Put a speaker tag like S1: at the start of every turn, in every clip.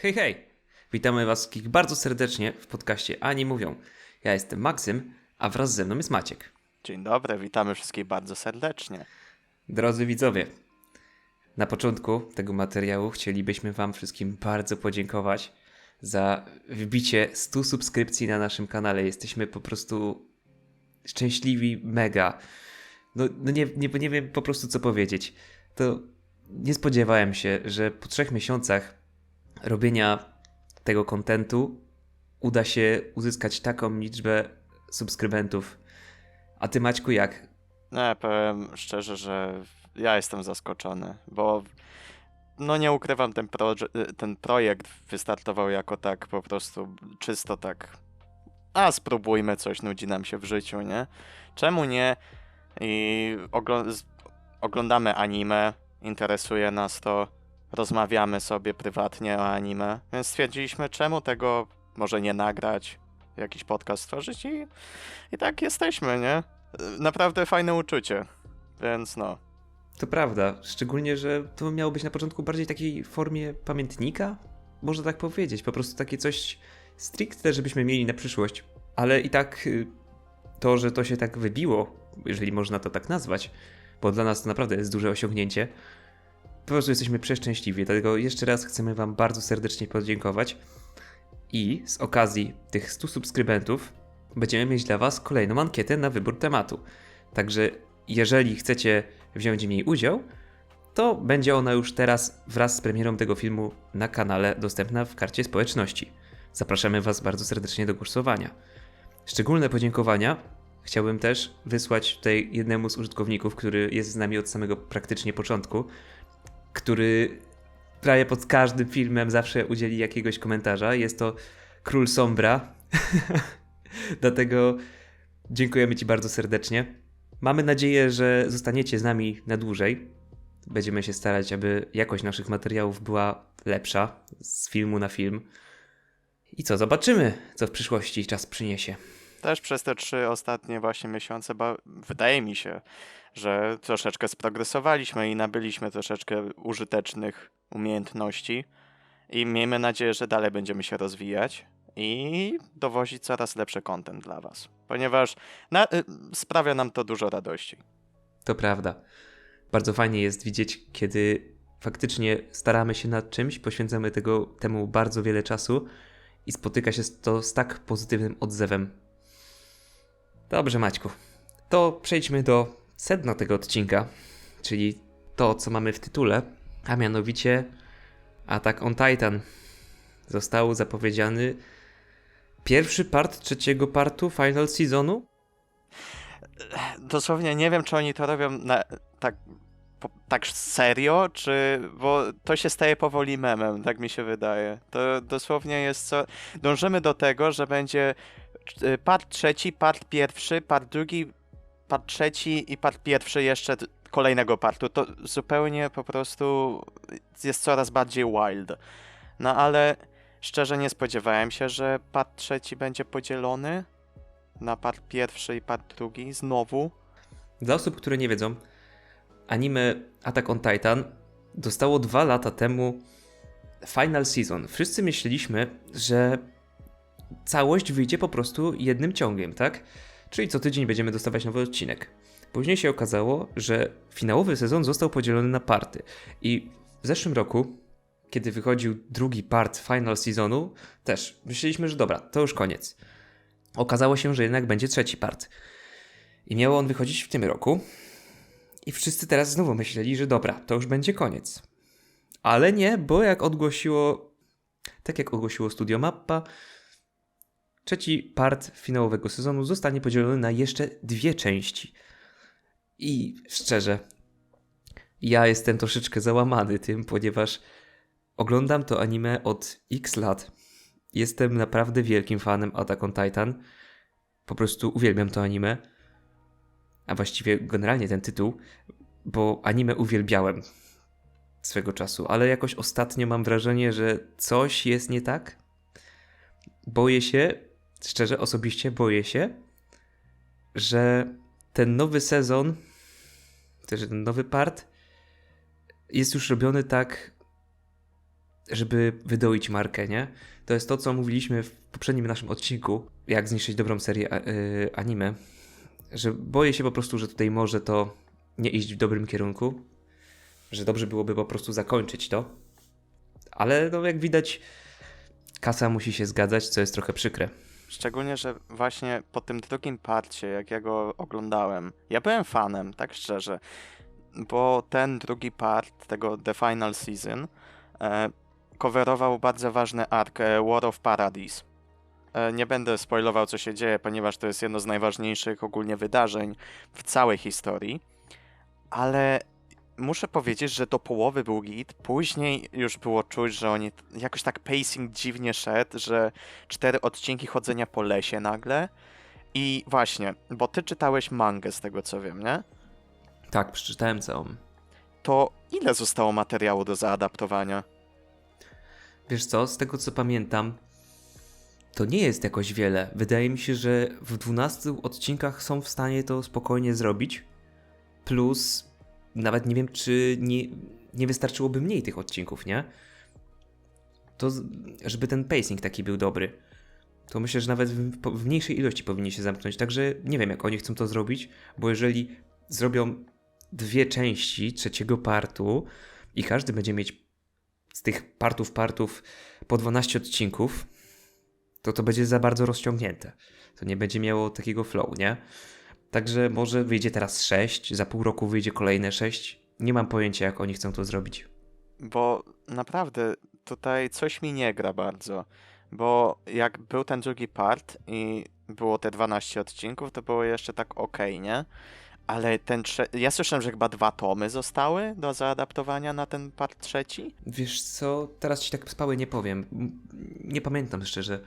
S1: Hej, hej! Witamy Was wszystkich bardzo serdecznie w podcaście Ani Mówią. Ja jestem Maksym, a wraz ze mną jest Maciek.
S2: Dzień dobry, witamy wszystkich bardzo serdecznie.
S1: Drodzy widzowie, na początku tego materiału chcielibyśmy Wam wszystkim bardzo podziękować za wbicie 100 subskrypcji na naszym kanale. Jesteśmy po prostu szczęśliwi, mega. No, no nie, nie, nie wiem po prostu co powiedzieć. To nie spodziewałem się, że po trzech miesiącach robienia tego kontentu uda się uzyskać taką liczbę subskrybentów. A ty Maćku jak?
S2: Nie, powiem szczerze, że ja jestem zaskoczony, bo no nie ukrywam, ten, ten projekt wystartował jako tak po prostu czysto tak a spróbujmy coś, nudzi nam się w życiu, nie? Czemu nie? I oglądamy anime, interesuje nas to, rozmawiamy sobie prywatnie o anime, więc stwierdziliśmy, czemu tego może nie nagrać, jakiś podcast stworzyć i, i tak jesteśmy, nie? Naprawdę fajne uczucie, więc no.
S1: To prawda, szczególnie, że to miało być na początku bardziej takiej formie pamiętnika, można tak powiedzieć, po prostu takie coś stricte, żebyśmy mieli na przyszłość. Ale i tak y, to, że to się tak wybiło, jeżeli można to tak nazwać, bo dla nas to naprawdę jest duże osiągnięcie, po prostu jesteśmy przeszczęśliwi, dlatego jeszcze raz chcemy Wam bardzo serdecznie podziękować i z okazji tych 100 subskrybentów będziemy mieć dla Was kolejną ankietę na wybór tematu. Także jeżeli chcecie wziąć w niej udział, to będzie ona już teraz wraz z premierą tego filmu na kanale dostępna w karcie społeczności. Zapraszamy Was bardzo serdecznie do głosowania. Szczególne podziękowania chciałbym też wysłać tutaj jednemu z użytkowników, który jest z nami od samego praktycznie początku, który prawie pod każdym filmem zawsze udzieli jakiegoś komentarza. Jest to Król Sombra. Dlatego dziękujemy Ci bardzo serdecznie. Mamy nadzieję, że zostaniecie z nami na dłużej. Będziemy się starać, aby jakość naszych materiałów była lepsza z filmu na film. I co, zobaczymy, co w przyszłości czas przyniesie.
S2: Też przez te trzy ostatnie właśnie miesiące, wydaje mi się, że troszeczkę sprogresowaliśmy i nabyliśmy troszeczkę użytecznych umiejętności i miejmy nadzieję, że dalej będziemy się rozwijać i dowozić coraz lepszy content dla Was, ponieważ na, y, sprawia nam to dużo radości.
S1: To prawda. Bardzo fajnie jest widzieć, kiedy faktycznie staramy się nad czymś, poświęcamy tego, temu bardzo wiele czasu i spotyka się to z tak pozytywnym odzewem. Dobrze, Maćku. To przejdźmy do sedna tego odcinka, czyli to, co mamy w tytule, a mianowicie Attack on Titan. Został zapowiedziany pierwszy part trzeciego partu final seasonu.
S2: Dosłownie nie wiem, czy oni to robią na, tak, po, tak serio, czy. Bo to się staje powoli memem, tak mi się wydaje. To dosłownie jest co. Dążymy do tego, że będzie y, part trzeci, part pierwszy, part drugi, part trzeci i part pierwszy jeszcze kolejnego partu. To zupełnie po prostu jest coraz bardziej wild. No ale szczerze nie spodziewałem się, że part trzeci będzie podzielony na part pierwszy i part drugi znowu.
S1: Dla osób, które nie wiedzą, anime Attack on Titan dostało dwa lata temu final season. Wszyscy myśleliśmy, że całość wyjdzie po prostu jednym ciągiem, tak? Czyli co tydzień będziemy dostawać nowy odcinek. Później się okazało, że finałowy sezon został podzielony na party. I w zeszłym roku, kiedy wychodził drugi part final seasonu, też myśleliśmy, że dobra, to już koniec. Okazało się, że jednak będzie trzeci part. I miał on wychodzić w tym roku. I wszyscy teraz znowu myśleli, że dobra, to już będzie koniec. Ale nie, bo jak ogłosiło, tak jak ogłosiło Studio Mappa, trzeci part finałowego sezonu zostanie podzielony na jeszcze dwie części. I szczerze, ja jestem troszeczkę załamany tym, ponieważ oglądam to anime od x lat. Jestem naprawdę wielkim fanem Attack on Titan. Po prostu uwielbiam to anime. A właściwie generalnie ten tytuł, bo anime uwielbiałem swego czasu, ale jakoś ostatnio mam wrażenie, że coś jest nie tak. Boję się, szczerze, osobiście boję się, że ten nowy sezon, też ten nowy part jest już robiony tak żeby wydoić markę, nie? To jest to, co mówiliśmy w poprzednim naszym odcinku, jak zniszczyć dobrą serię a, y, anime, że boję się po prostu, że tutaj może to nie iść w dobrym kierunku, że dobrze byłoby po prostu zakończyć to, ale no jak widać kasa musi się zgadzać, co jest trochę przykre.
S2: Szczególnie, że właśnie po tym drugim parcie, jak ja go oglądałem, ja byłem fanem, tak szczerze, bo ten drugi part tego The Final Season e, coverował bardzo ważny ark e, War of Paradise. E, nie będę spoilował, co się dzieje, ponieważ to jest jedno z najważniejszych ogólnie wydarzeń w całej historii, ale muszę powiedzieć, że do połowy był git, później już było czuć, że oni jakoś tak pacing dziwnie szedł, że cztery odcinki chodzenia po lesie nagle. I właśnie, bo ty czytałeś mangę z tego co wiem, nie?
S1: Tak, przeczytałem całą.
S2: To ile zostało materiału do zaadaptowania?
S1: Wiesz co, z tego co pamiętam, to nie jest jakoś wiele. Wydaje mi się, że w 12 odcinkach są w stanie to spokojnie zrobić. Plus, nawet nie wiem, czy nie, nie wystarczyłoby mniej tych odcinków, nie? To, żeby ten pacing taki był dobry. To myślę, że nawet w, w mniejszej ilości powinni się zamknąć. Także nie wiem, jak oni chcą to zrobić, bo jeżeli zrobią dwie części trzeciego partu i każdy będzie mieć z tych partów, partów po 12 odcinków, to to będzie za bardzo rozciągnięte. To nie będzie miało takiego flow, nie? Także może wyjdzie teraz 6, za pół roku wyjdzie kolejne 6. Nie mam pojęcia, jak oni chcą to zrobić.
S2: Bo naprawdę tutaj coś mi nie gra bardzo. Bo jak był ten drugi part i było te 12 odcinków, to było jeszcze tak ok, nie? Ale ten trze... Ja słyszałem, że chyba dwa tomy zostały do zaadaptowania na ten part trzeci.
S1: Wiesz co, teraz ci tak spały nie powiem. Nie pamiętam szczerze.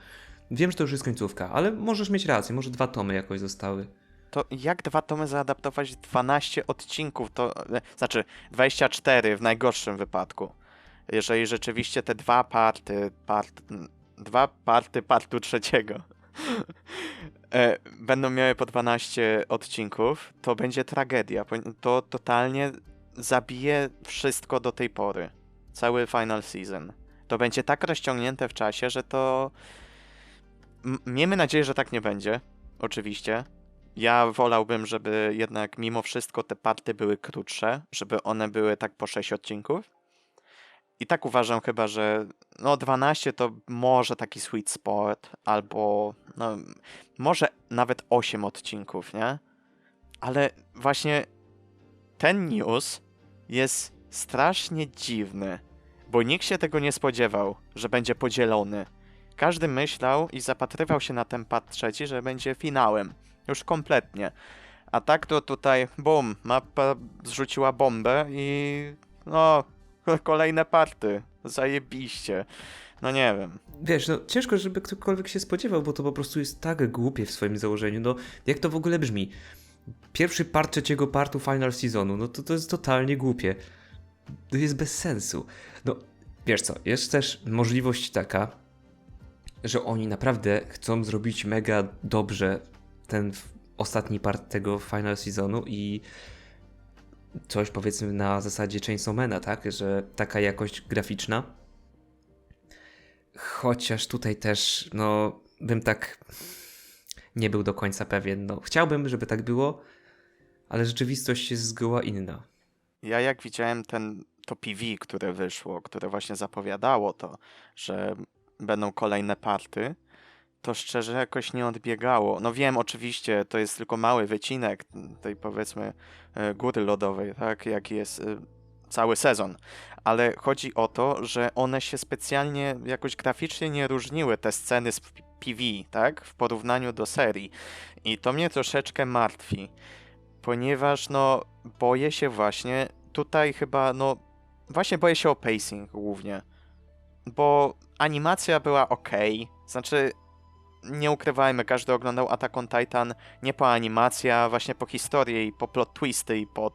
S1: Wiem, że to już jest końcówka, ale możesz mieć rację, może dwa tomy jakoś zostały.
S2: To jak dwa tomy zaadaptować 12 odcinków, to e, znaczy 24 w najgorszym wypadku. Jeżeli rzeczywiście te dwa party, part, dwa party partu trzeciego e, będą miały po 12 odcinków, to będzie tragedia. To totalnie zabije wszystko do tej pory. Cały final season. To będzie tak rozciągnięte w czasie, że to. Miejmy nadzieję, że tak nie będzie. Oczywiście. Ja wolałbym, żeby jednak mimo wszystko te party były krótsze, żeby one były tak po 6 odcinków. I tak uważam chyba, że no 12 to może taki sweet spot, albo no może nawet 8 odcinków, nie? Ale właśnie ten news jest strasznie dziwny, bo nikt się tego nie spodziewał, że będzie podzielony. Każdy myślał i zapatrywał się na ten part trzeci, że będzie finałem. Już kompletnie. A tak to tutaj, bum, mapa zrzuciła bombę i no, kolejne party. Zajebiście. No nie wiem.
S1: Wiesz, no ciężko, żeby ktokolwiek się spodziewał, bo to po prostu jest tak głupie w swoim założeniu. No, jak to w ogóle brzmi? Pierwszy part trzeciego partu final seasonu, no to to jest totalnie głupie. To jest bez sensu. No, wiesz co, jest też możliwość taka, że oni naprawdę chcą zrobić mega dobrze ten ostatni part tego final seasonu i coś powiedzmy na zasadzie Chainsawmana, tak? Że taka jakość graficzna. Chociaż tutaj też, no, bym tak nie był do końca pewien. No, chciałbym, żeby tak było, ale rzeczywistość jest zgoła inna.
S2: Ja jak widziałem ten, to PV, które wyszło, które właśnie zapowiadało to, że będą kolejne party, to szczerze jakoś nie odbiegało. No wiem, oczywiście, to jest tylko mały wycinek tej powiedzmy e, góry lodowej, tak, jaki jest e, cały sezon. Ale chodzi o to, że one się specjalnie jakoś graficznie nie różniły, te sceny z PV, tak, w porównaniu do serii. I to mnie troszeczkę martwi, ponieważ no boję się właśnie tutaj chyba, no właśnie boję się o pacing głównie. Bo animacja była ok, znaczy nie ukrywajmy, każdy oglądał Attack on Titan nie po animacji, a właśnie po historii i po plot twisty i po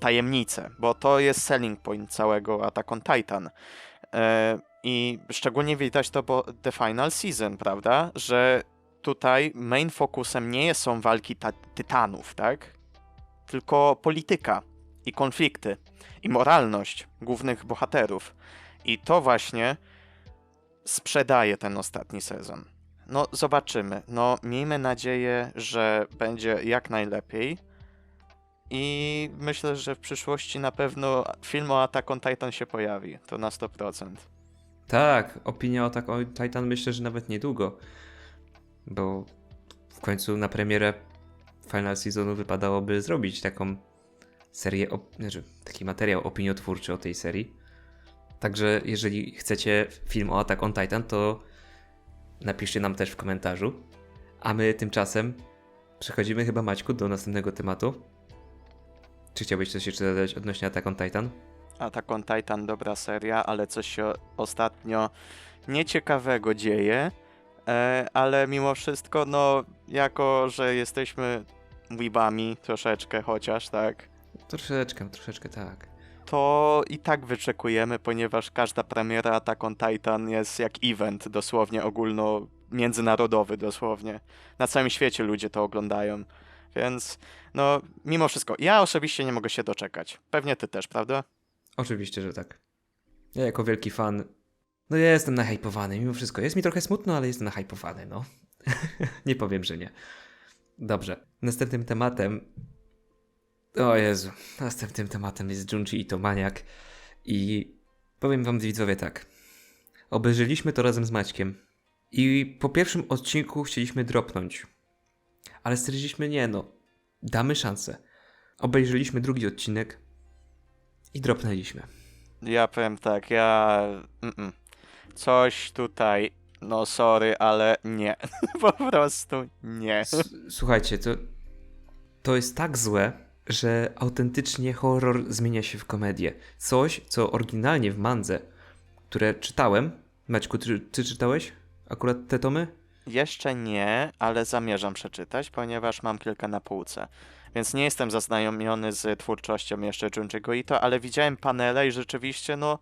S2: tajemnice, bo to jest selling point całego Attack on Titan. E, I szczególnie widać to po The Final Season, prawda? Że tutaj main focusem nie są walki ta- tytanów, tak? Tylko polityka i konflikty i moralność głównych bohaterów. I to właśnie sprzedaje ten ostatni sezon. No, zobaczymy. No, miejmy nadzieję, że będzie jak najlepiej. I myślę, że w przyszłości na pewno film o Attack on Titan się pojawi. To na 100%.
S1: Tak, opinia o Attack on Titan myślę, że nawet niedługo. Bo w końcu na premierę Final Seasonu wypadałoby zrobić taką serię, znaczy taki materiał opiniotwórczy o tej serii. Także jeżeli chcecie film o Attack on Titan, to napiszcie nam też w komentarzu. A my tymczasem przechodzimy chyba Maćku do następnego tematu. Czy chciałbyś coś jeszcze dodać odnośnie Attack on Titan?
S2: Attack on Titan dobra seria, ale coś się ostatnio nieciekawego dzieje. E, ale mimo wszystko, no, jako że jesteśmy weebami troszeczkę chociaż, tak,
S1: Troszeczkę, troszeczkę tak.
S2: To i tak wyczekujemy, ponieważ każda premiera Attack on Titan jest jak event dosłownie ogólno międzynarodowy dosłownie. Na całym świecie ludzie to oglądają. Więc no, mimo wszystko, ja osobiście nie mogę się doczekać. Pewnie ty też, prawda?
S1: Oczywiście, że tak. Ja jako wielki fan, no ja jestem nahypowany mimo wszystko. Jest mi trochę smutno, ale jestem nahypowany, no. nie powiem, że nie. Dobrze. Następnym tematem... O Jezu. Następnym tematem jest Junji Ito Maniak. I powiem wam widzowie tak. Obejrzeliśmy to razem z Maćkiem. I po pierwszym odcinku chcieliśmy dropnąć. Ale stwierdziliśmy, nie no, damy szansę. Obejrzeliśmy drugi odcinek i dropnęliśmy.
S2: Ja powiem tak, ja. Mm-mm. Coś tutaj. No, sorry, ale nie. po prostu nie.
S1: S- Słuchajcie, to, to jest tak złe, że autentycznie horror zmienia się w komedię. Coś, co oryginalnie w mandze, które czytałem. Maćku, ty, ty czytałeś akurat te tomy?
S2: Jeszcze nie, ale zamierzam przeczytać, ponieważ mam kilka na półce. Więc nie jestem zaznajomiony z twórczością jeszcze Junji'ego Ito, ale widziałem panele i rzeczywiście, no,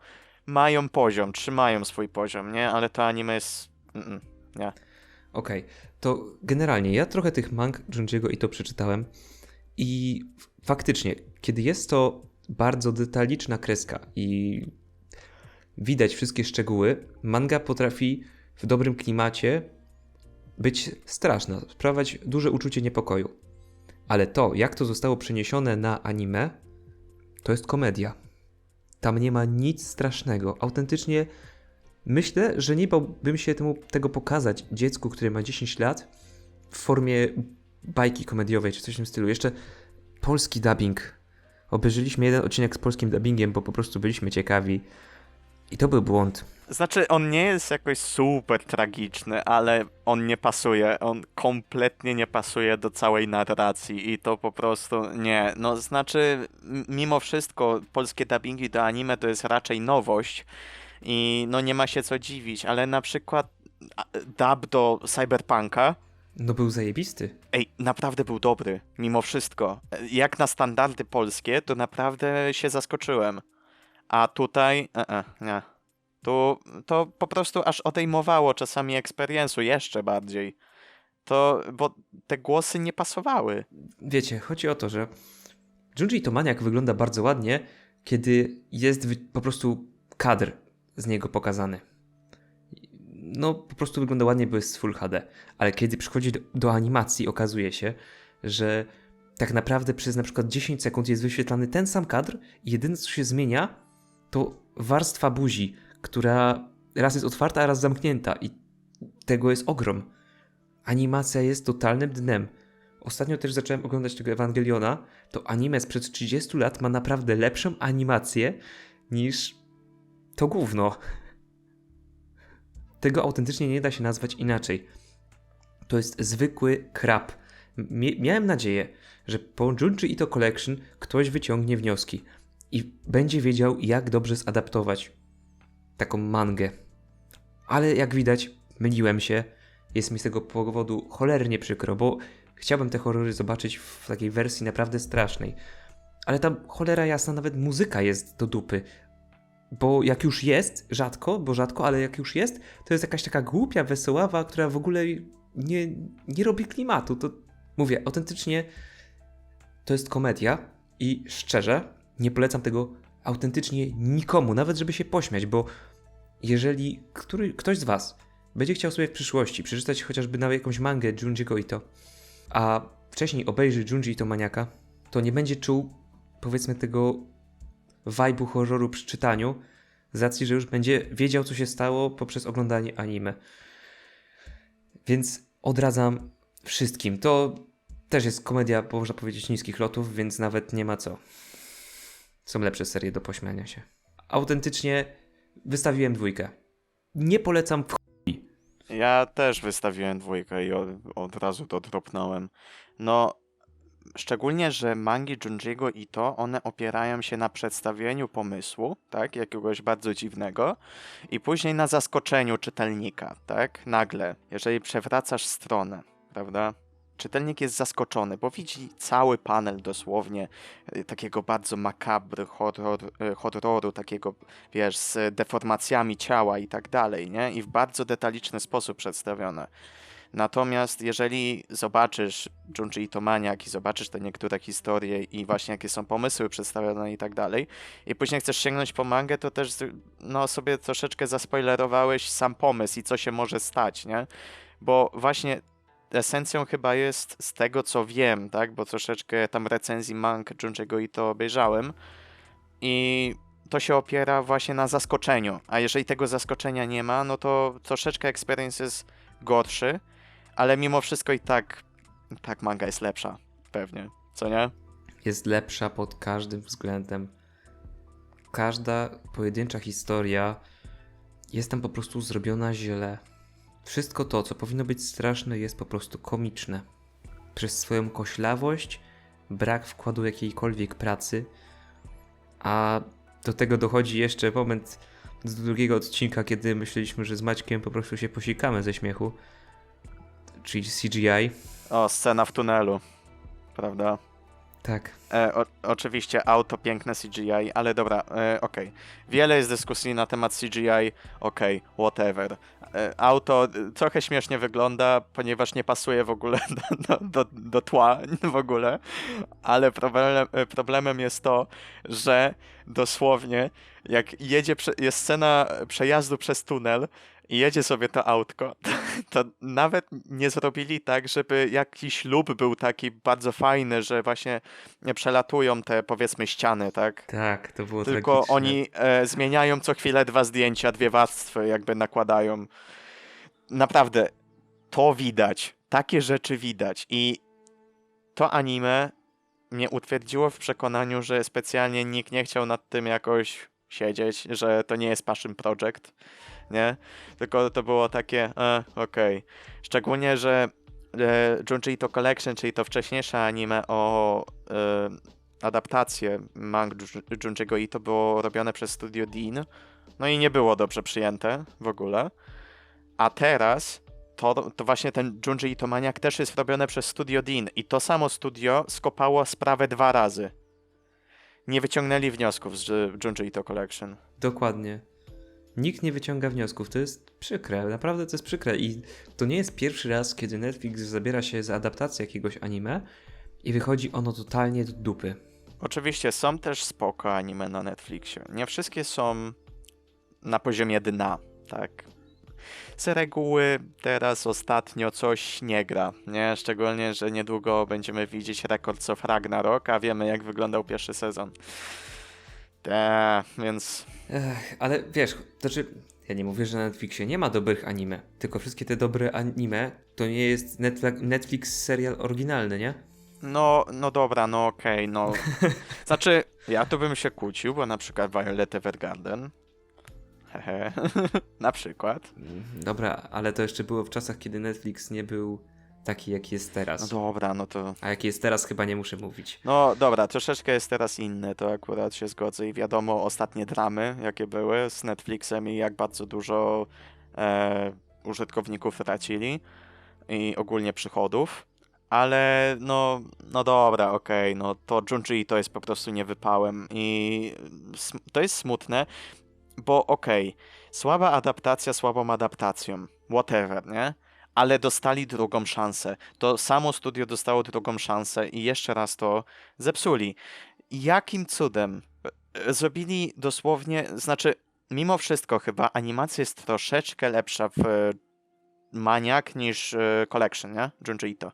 S2: mają poziom, trzymają swój poziom, nie? Ale to anime jest. Mm-mm, nie.
S1: Okej, to generalnie ja trochę tych mang Junji'ego i to przeczytałem i faktycznie, kiedy jest to bardzo detaliczna kreska i widać wszystkie szczegóły, manga potrafi w dobrym klimacie być straszna, sprawiać duże uczucie niepokoju. Ale to, jak to zostało przeniesione na anime, to jest komedia. Tam nie ma nic strasznego. Autentycznie Myślę, że nie bałbym się temu, tego pokazać dziecku, które ma 10 lat w formie bajki komediowej czy coś w tym stylu. Jeszcze polski dubbing. Obejrzeliśmy jeden odcinek z polskim dubbingiem, bo po prostu byliśmy ciekawi. I to był błąd.
S2: Znaczy, on nie jest jakoś super tragiczny, ale on nie pasuje. On kompletnie nie pasuje do całej narracji i to po prostu nie. No, znaczy, mimo wszystko, polskie dubbingi do anime to jest raczej nowość i no nie ma się co dziwić, ale na przykład dub do Cyberpunka.
S1: No był zajebisty.
S2: Ej, naprawdę był dobry, mimo wszystko. Jak na standardy polskie, to naprawdę się zaskoczyłem. A tutaj, e, e, nie. Tu to po prostu aż odejmowało czasami eksperiensu jeszcze bardziej. To, bo te głosy nie pasowały.
S1: Wiecie, chodzi o to, że Junji Tomaniak wygląda bardzo ładnie, kiedy jest po prostu kadr z niego pokazany. No, po prostu wygląda ładnie, bo jest full HD. Ale kiedy przychodzi do, do animacji, okazuje się, że tak naprawdę przez na przykład 10 sekund jest wyświetlany ten sam kadr i jedyne co się zmienia to warstwa buzi, która raz jest otwarta, a raz zamknięta i tego jest ogrom. Animacja jest totalnym dnem. Ostatnio też zacząłem oglądać tego Ewangeliona, to anime sprzed 30 lat ma naprawdę lepszą animację niż to gówno. Tego autentycznie nie da się nazwać inaczej. To jest zwykły krab. Miałem nadzieję, że po Junji Ito Collection ktoś wyciągnie wnioski i będzie wiedział, jak dobrze zadaptować taką mangę. Ale jak widać, myliłem się. Jest mi z tego powodu cholernie przykro, bo chciałbym te horrory zobaczyć w takiej wersji naprawdę strasznej. Ale tam cholera jasna, nawet muzyka jest do dupy. Bo jak już jest, rzadko, bo rzadko, ale jak już jest, to jest jakaś taka głupia, wesoława, która w ogóle nie, nie robi klimatu. To mówię, autentycznie to jest komedia i szczerze nie polecam tego autentycznie nikomu, nawet żeby się pośmiać, bo jeżeli który, ktoś z Was będzie chciał sobie w przyszłości przeczytać chociażby na jakąś mangę Junji'ego Ito, a wcześniej obejrzy Junji Ito Maniaka, to nie będzie czuł, powiedzmy, tego vibe'u horroru przy czytaniu, z racji, że już będzie wiedział, co się stało poprzez oglądanie anime. Więc odradzam wszystkim. To też jest komedia, można powiedzieć, niskich lotów, więc nawet nie ma co. Są lepsze serie do pośmiania się. Autentycznie wystawiłem dwójkę. Nie polecam w chuj.
S2: Ja też wystawiłem dwójkę i od, od razu to dropnąłem. No, szczególnie, że mangi Junji'ego Ito, one opierają się na przedstawieniu pomysłu, tak, jakiegoś bardzo dziwnego i później na zaskoczeniu czytelnika, tak, nagle, jeżeli przewracasz stronę, prawda, czytelnik jest zaskoczony, bo widzi cały panel dosłownie y, takiego bardzo makabry horror, y, horroru, takiego, wiesz, z deformacjami ciała i tak dalej, nie? I w bardzo detaliczny sposób przedstawione. Natomiast jeżeli zobaczysz Junji Ito Maniak i zobaczysz te niektóre historie i właśnie jakie są pomysły przedstawione i tak dalej, i później chcesz sięgnąć po mangę, to też no, sobie troszeczkę zaspoilerowałeś sam pomysł i co się może stać, nie? Bo właśnie esencją chyba jest z tego, co wiem, tak? Bo troszeczkę tam recenzji mang Junji'ego Ito obejrzałem i to się opiera właśnie na zaskoczeniu. A jeżeli tego zaskoczenia nie ma, no to troszeczkę experience jest gorszy, ale mimo wszystko i tak, tak manga jest lepsza. Pewnie. Co nie?
S1: Jest lepsza pod każdym względem. Każda pojedyncza historia jest tam po prostu zrobiona źle. Wszystko to, co powinno być straszne, jest po prostu komiczne. Przez swoją koślawość, brak wkładu jakiejkolwiek pracy, a do tego dochodzi jeszcze moment z drugiego odcinka, kiedy myśleliśmy, że z Maćkiem po prostu się posikamy ze śmiechu, czyli CGI.
S2: O, scena w tunelu. Prawda?
S1: Tak.
S2: E, o, oczywiście auto, piękne CGI, ale dobra, e, okej. Wiele jest dyskusji na temat CGI, okej, whatever. E, auto e, trochę śmiesznie wygląda, ponieważ nie pasuje w ogóle do, do, do, do tła w ogóle, ale problem, e, problemem jest to, że dosłownie jak jedzie, jest scena przejazdu przez tunel i jedzie sobie to autko, to nawet nie zrobili tak, żeby jakiś lub był taki bardzo fajny, że właśnie przelatują te powiedzmy ściany, tak?
S1: Tak, to było
S2: Tylko
S1: tragiczne.
S2: oni e, zmieniają co chwilę dwa zdjęcia, dwie warstwy jakby nakładają. Naprawdę, to widać. Takie rzeczy widać. I to anime mnie utwierdziło w przekonaniu, że specjalnie nikt nie chciał nad tym jakoś siedzieć, że to nie jest passion project, nie? Tylko to było takie, e, okej. Szczególnie, że e, Junji to Collection, czyli to wcześniejsze anime o e, adaptację mang Ju- Junji'ego i to było robione przez studio Dean. No i nie było dobrze przyjęte w ogóle. A teraz to, to właśnie ten Junji Ito Maniak też jest robione przez studio Dean i to samo studio skopało sprawę dwa razy. Nie wyciągnęli wniosków z Junji Ito Collection.
S1: Dokładnie. Nikt nie wyciąga wniosków. To jest przykre, naprawdę to jest przykre. I to nie jest pierwszy raz, kiedy Netflix zabiera się za adaptację jakiegoś anime i wychodzi ono totalnie do dupy.
S2: Oczywiście są też spoko anime na Netflixie. Nie wszystkie są na poziomie dna, tak? Z reguły teraz ostatnio coś nie gra, nie? Szczególnie, że niedługo będziemy widzieć Records of Ragnarok, a wiemy jak wyglądał pierwszy sezon. Te, więc
S1: Ech, ale wiesz, to znaczy, ja nie mówię, że na Netflixie nie ma dobrych anime, tylko wszystkie te dobre anime to nie jest Netflix, Netflix serial oryginalny, nie?
S2: no, no dobra, no okej, no. Znaczy, ja tu bym się kłócił, bo na przykład Violet Evergarden hehe, na przykład.
S1: Mm, Dobra, ale to jeszcze było w czasach, kiedy Netflix nie był taki, jaki jest
S2: No
S1: teraz.
S2: dobra, no to
S1: A jaki jest teraz, chyba nie muszę mówić.
S2: No dobra, troszeczkę jest teraz inny, to akurat się zgodzę i wiadomo ostatnie dramy, jakie były z Netflixem i jak bardzo dużo e, użytkowników tracili i ogólnie przychodów, ale no, no dobra, okej, no to Junji to jest po prostu niewypałem i to jest smutne, bo okej, słaba adaptacja słabą adaptacją, whatever, nie? Ale dostali drugą szansę. To samo studio dostało drugą szansę i jeszcze raz to zepsuli. Jakim cudem e, zrobili dosłownie, znaczy, mimo wszystko chyba animacja jest troszeczkę lepsza w e, Maniac niż e, Collection, nie? Junji Ito.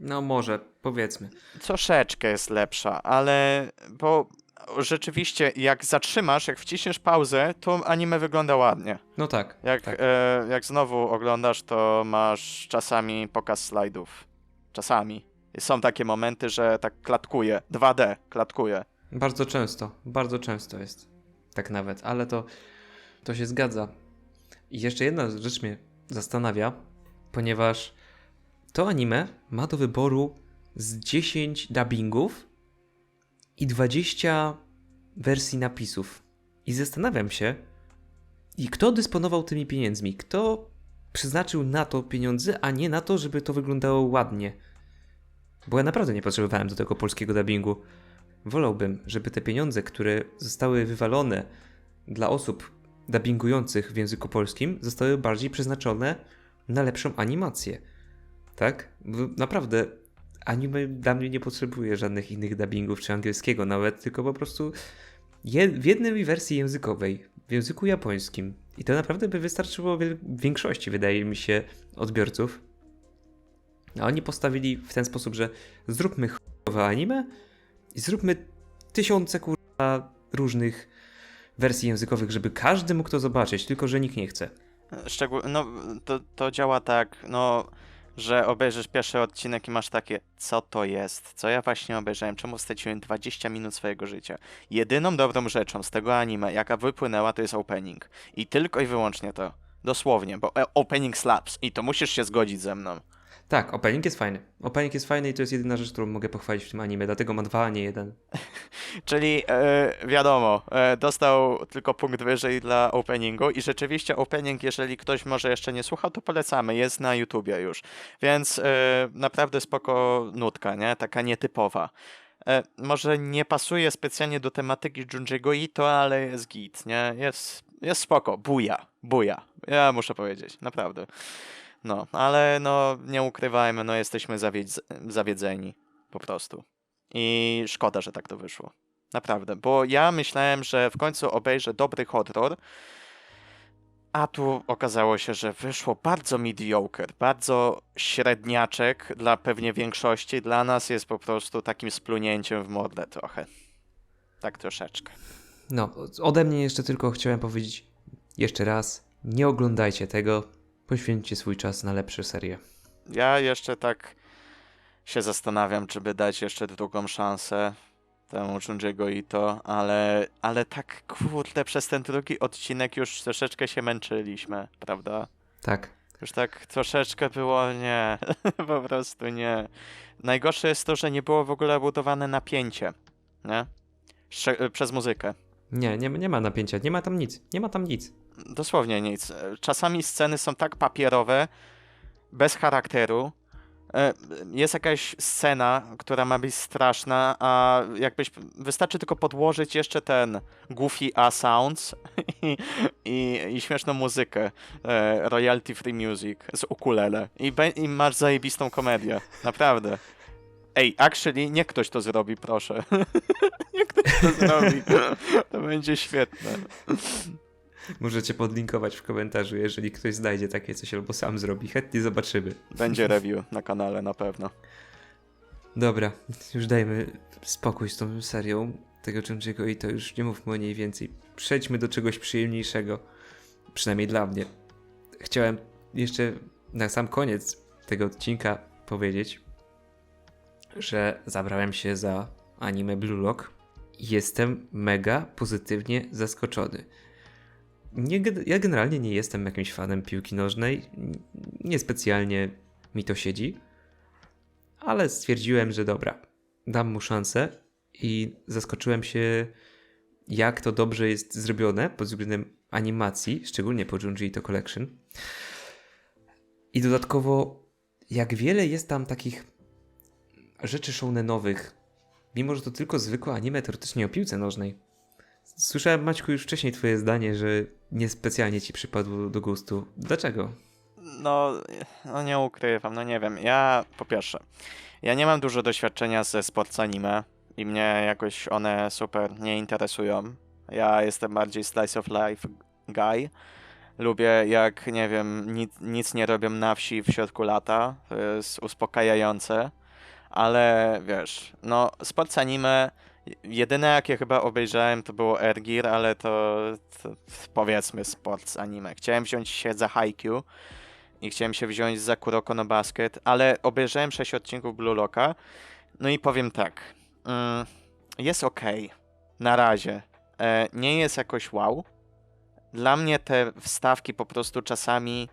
S1: No może, powiedzmy.
S2: Troszeczkę jest lepsza, ale bo rzeczywiście jak zatrzymasz, jak wciśniesz pauzę, to anime wygląda ładnie.
S1: No tak.
S2: Jak,
S1: tak.
S2: e, jak znowu oglądasz, to masz czasami pokaz slajdów. Czasami. Są takie momenty, że tak klatkuje. 2D klatkuje.
S1: Bardzo często, bardzo często jest. Tak nawet, ale to, to się zgadza. I jeszcze jedna rzecz mnie zastanawia, ponieważ to anime ma do wyboru z 10 dubbingów i 20 wersji napisów. I zastanawiam się, i kto dysponował tymi pieniędzmi? Kto przeznaczył na to pieniądze, a nie na to, żeby to wyglądało ładnie? Bo ja naprawdę nie potrzebowałem do tego polskiego dubbingu. Wolałbym, żeby te pieniądze, które zostały wywalone dla osób dubbingujących w języku polskim, zostały bardziej przeznaczone na lepszą animację. Tak? Naprawdę anime dla mnie nie potrzebuje żadnych innych dubbingów czy angielskiego nawet, tylko po prostu je, w jednej wersji językowej, w języku japońskim. I to naprawdę by wystarczyło większości, wydaje mi się, odbiorców. A oni postawili w ten sposób, że zróbmy chujowe anime i zróbmy tysiące kurwa różnych wersji językowych, żeby każdy mógł to zobaczyć, tylko że nikt nie chce.
S2: Szczegół, no to, to działa tak, no, że obejrzysz pierwszy odcinek i masz takie, co to jest? Co ja właśnie obejrzałem? Czemu straciłem 20 minut swojego życia? Jedyną dobrą rzeczą z tego anime, jaka wypłynęła, to jest opening. I tylko i wyłącznie to. Dosłownie, bo e, opening slaps i to musisz się zgodzić ze mną.
S1: Tak, opening jest fajny. Opening jest fajny i to jest jedyna rzecz, którą mogę pochwalić w tym anime, dlatego ma dwa, a nie jeden.
S2: Czyli e, wiadomo, e, dostał tylko punkt wyżej dla openingu i rzeczywiście opening, jeżeli ktoś może jeszcze nie słuchał, to polecamy, jest na YouTubie już. Więc e, naprawdę spoko nutka, nie? Taka nietypowa. Może nie pasuje specjalnie do tematyki Junji'ego Ito, ale jest git, nie? Jest, jest spoko, buja, buja. Ja muszę powiedzieć, naprawdę. No, ale no nie ukrywajmy, no jesteśmy zawiedz- zawiedzeni po prostu. I szkoda, że tak to wyszło. Naprawdę, bo ja myślałem, że w końcu obejrzę dobry horror, a tu okazało się, że wyszło bardzo mediocre, bardzo średniaczek dla pewnie większości. Dla nas jest po prostu takim splunięciem w mordę trochę. Tak troszeczkę.
S1: No, ode mnie jeszcze tylko chciałem powiedzieć jeszcze raz, nie oglądajcie tego, poświęćcie swój czas na lepsze serie.
S2: Ja jeszcze tak się zastanawiam, czy by dać jeszcze drugą szansę temu Junji'ego Ito, ale, ale tak kurde, przez ten drugi odcinek już troszeczkę się męczyliśmy, prawda?
S1: Tak,
S2: Już tak troszeczkę było nie, po prostu nie. Najgorsze jest to, że nie było w ogóle budowane napięcie, nie? Szcze- przez muzykę.
S1: nie, nie, nie ma napięcia, nie ma tam nic, nie ma tam nic.
S2: Dosłownie nic. Czasami sceny są tak papierowe, bez charakteru. E, Jest jakaś scena, która ma być straszna, a jakbyś. Wystarczy tylko podłożyć jeszcze ten Goofy A Sounds i, i, i śmieszną muzykę. e, Royalty Free Music z ukulele. I, be, I masz zajebistą komedię. Naprawdę. Ej, actually, niech ktoś to zrobi, proszę. niech ktoś to zrobi. To będzie świetne.
S1: Możecie podlinkować w komentarzu, jeżeli ktoś znajdzie takie coś albo sam zrobi. Chętnie zobaczymy.
S2: Będzie review na kanale na pewno.
S1: Dobra, już dajmy spokój z tą serią tego Junji'ego i to już nie mówmy o niej więcej. Przejdźmy do czegoś przyjemniejszego. Przynajmniej dla mnie. Chciałem jeszcze na sam koniec tego odcinka powiedzieć, że zabrałem się za anime Blue Lock i jestem mega pozytywnie zaskoczony. Nie, ja generalnie nie jestem jakimś fanem piłki nożnej. Niespecjalnie mi to siedzi ale stwierdziłem, że dobra, dam mu szansę i zaskoczyłem się, jak to dobrze jest zrobione pod względem animacji, szczególnie po Junji to Collection. I dodatkowo, jak wiele jest tam takich rzeczy shounenowych, mimo że to tylko zwykłe anime teoretycznie o piłce nożnej. Słyszałem, Maćku, już wcześniej twoje zdanie, że niespecjalnie ci przypadło do gustu. Dlaczego?
S2: No, no nie ukrywam, no nie wiem. Ja po pierwsze, ja nie mam dużo doświadczenia ze sports anime i mnie jakoś one super nie interesują. Ja jestem bardziej slice of life guy. Lubię jak, nie wiem, nic, nic nie robią na wsi w środku lata. To jest uspokajające. Ale wiesz, no sport anime, jedyne jakie chyba obejrzałem to było Ergir, ale to, to powiedzmy sport anime. Chciałem wziąć się za Haikyuu i chciałem się wziąć za Kuroko no Basket, ale obejrzałem 6 odcinków Blue Locka. No i powiem tak, mm, jest ok, na razie. E, nie jest jakoś wow. Dla mnie te wstawki po prostu czasami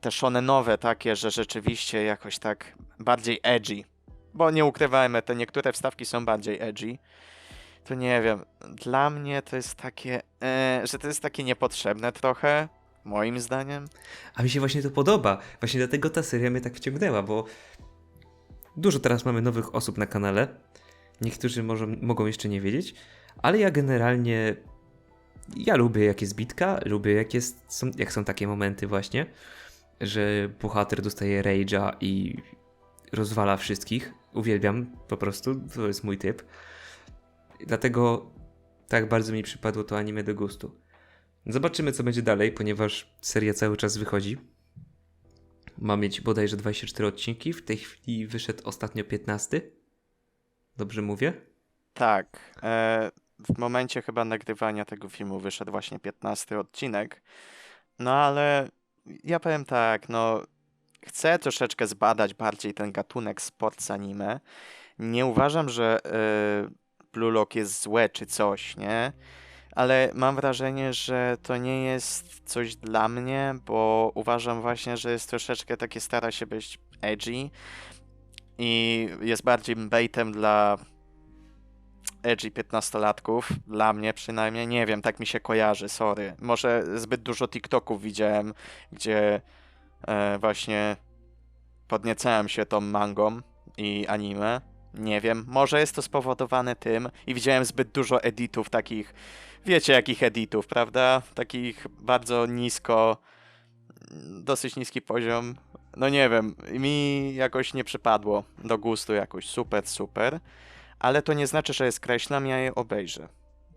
S2: te shonenowe takie, że rzeczywiście jakoś tak bardziej edgy. Bo nie ukrywajmy, te niektóre wstawki są bardziej edgy. To nie wiem, dla mnie to jest takie, e, że to jest takie niepotrzebne trochę, moim zdaniem.
S1: A mi się właśnie to podoba. Właśnie dlatego ta seria mnie tak wciągnęła, bo dużo teraz mamy nowych osób na kanale. Niektórzy może, mogą jeszcze nie wiedzieć, ale ja generalnie ja lubię jak jest bitka, lubię jak, jest, są, jak są takie momenty właśnie, że bohater dostaje rage'a i rozwala wszystkich. Uwielbiam po prostu, to jest mój typ. Dlatego tak bardzo mi przypadło to anime do gustu. Zobaczymy, co będzie dalej, ponieważ seria cały czas wychodzi. Ma mieć bodajże 24 odcinki. W tej chwili wyszedł ostatnio 15. Dobrze mówię?
S2: Tak. E, w momencie chyba nagrywania tego filmu wyszedł właśnie 15 odcinek. No ale ja powiem tak, no chcę troszeczkę zbadać bardziej ten gatunek sports anime. Nie uważam, że e, Blue Lock jest złe czy coś, nie? Ale mam wrażenie, że to nie jest coś dla mnie, bo uważam właśnie, że jest troszeczkę takie stara się być edgy i jest bardziej baitem dla edgy 15-latków, dla mnie przynajmniej, nie wiem, tak mi się kojarzy, sorry. Może zbyt dużo TikToków widziałem, gdzie właśnie podniecałem się tą mangą i anime. Nie wiem, może jest to spowodowane tym i widziałem zbyt dużo editów takich, wiecie jakich editów, prawda? Takich bardzo nisko, dosyć niski poziom. No nie wiem, mi jakoś nie przypadło do gustu jakoś super, super. Ale to nie znaczy, że je skreślam, ja je obejrzę.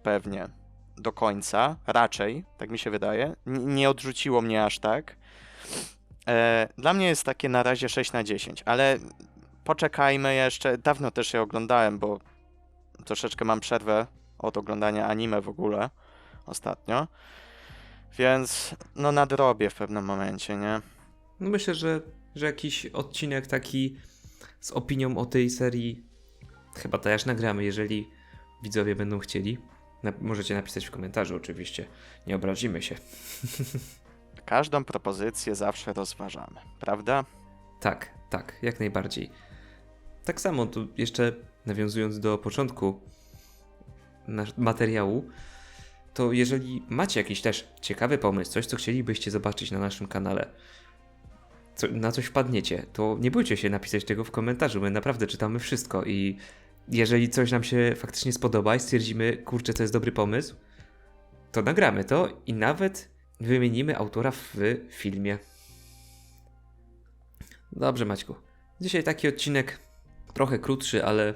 S2: Pewnie. Do końca, raczej, tak mi się wydaje. N- nie odrzuciło mnie aż tak. E, dla mnie jest takie na razie 6 na 10, ale poczekajmy jeszcze. Dawno też je oglądałem, bo troszeczkę mam przerwę od oglądania anime w ogóle ostatnio. Więc no nadrobię w pewnym momencie, nie?
S1: No myślę, że, że jakiś odcinek taki z opinią o tej serii chyba też nagramy, jeżeli widzowie będą chcieli. Na, możecie napisać w komentarzu oczywiście, nie obrazimy się.
S2: Każdą propozycję zawsze rozważamy, prawda?
S1: Tak, tak, jak najbardziej. Tak samo tu jeszcze nawiązując do początku materiału, to jeżeli macie jakiś też ciekawy pomysł, coś co chcielibyście zobaczyć na naszym kanale, co, na coś wpadniecie, to nie bójcie się napisać tego w komentarzu. My naprawdę czytamy wszystko i jeżeli coś nam się faktycznie spodoba i stwierdzimy, kurczę, to jest dobry pomysł, to nagramy to i nawet wymienimy autora w filmie. Dobrze, Maćku. Dzisiaj taki odcinek trochę krótszy, ale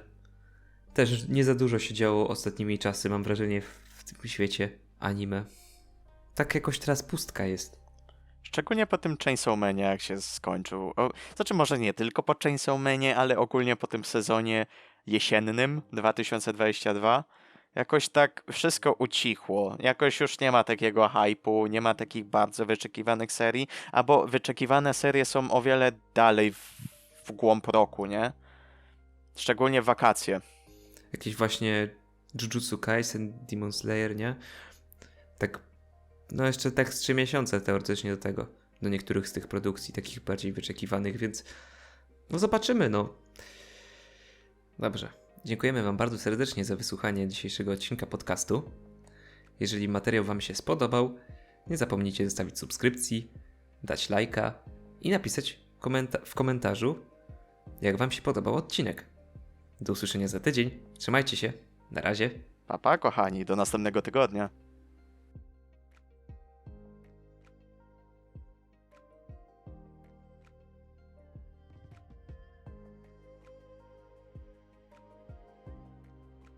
S1: też nie za dużo się działo ostatnimi czasy, mam wrażenie, w tym świecie anime. Tak jakoś teraz pustka jest.
S2: Szczególnie po tym Chainsaw Manie, jak się skończył. O, znaczy, może nie tylko po Chainsaw Manie, ale ogólnie po tym sezonie jesiennym 2022. Jakoś tak wszystko ucichło. Jakoś już nie ma takiego hypu, nie ma takich bardzo wyczekiwanych serii, albo wyczekiwane serie są o wiele dalej w, w głąb roku, nie? Szczególnie wakacje.
S1: Jakieś właśnie Jujutsu Kaisen, Demon Slayer, nie? Tak, no jeszcze tak 3 miesiące teoretycznie do tego, do niektórych z tych produkcji, takich bardziej wyczekiwanych, więc no zobaczymy, no. Dobrze. Dziękujemy Wam bardzo serdecznie za wysłuchanie dzisiejszego odcinka podcastu. Jeżeli materiał Wam się spodobał, nie zapomnijcie zostawić subskrypcji, dać lajka i napisać komenta- w komentarzu, jak Wam się podobał odcinek. Do usłyszenia za tydzień. Trzymajcie się. Na razie.
S2: Papa, kochani, do następnego tygodnia.